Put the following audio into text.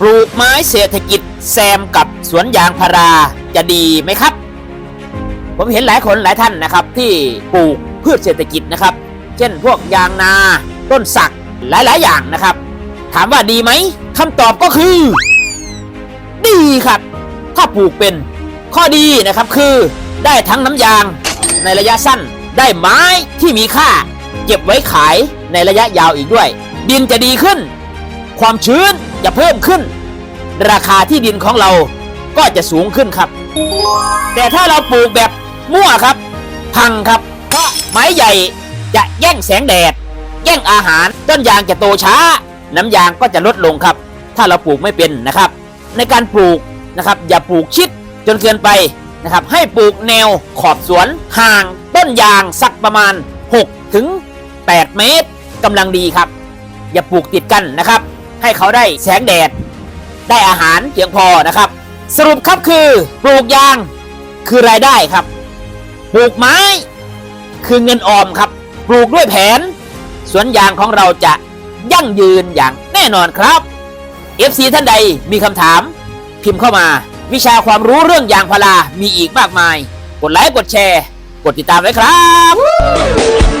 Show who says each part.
Speaker 1: ปลูกไม้เศรษฐกิจแซมกับสวนยางพาราจะดีไหมครับ ผมเห็นหลายคนหลายท่านนะครับ ที่ปลูกพืชเศรษฐกิจนะครับ เช่นพวกยางนา ต้นสักหลายๆ อย่างนะครับ ถามว่าดีไหมคำตอบก็คือ ดีครับ ถ้าปลูกเป็นข้อดีนะครับคือได้ทั้งน้ำยางในระยะสั้น ได้ไม้ที่มีค่า เก็บไว้ขายในระยะยาวอีกด้วย ดินจะดีขึ้น ความชื้น จะเพิ่มขึ้น ราคาที่ดินของเราก็จะสูงขึ้นครับ แต่ถ้าเราปลูกแบบมั่วครับ พังครับ เพราะไม้ใหญ่จะแย่งแสงแดด แย่งอาหารต้นยางจะโตช้า น้ำยางก็จะลดลงครับ ถ้าเราปลูกไม่เป็นนะครับ ในการปลูกนะครับ อย่าปลูกชิดจนเกินไปนะครับ ให้ปลูกแนวขอบสวนห่างต้นยางสักประมาณ6ถึง8เมตรกำลังดีครับ อย่าปลูกติดกันนะครับ ให้เขาได้แสงแดด ได้อาหารเพียงพอนะครับ สรุปครับคือปลูกยางคือรายได้ครับปลูกไม้คือเงินออมครับ ปลูกด้วยแผน สวนยางของเราจะยั่งยืนอย่างแน่นอนครับ FC ท่านใดมีคำถาม พิมพ์เข้ามา วิชาความรู้เรื่องยางพารามีอีกมากมาย กดไลค์กดแชร์ กดติดตามไว้ครับ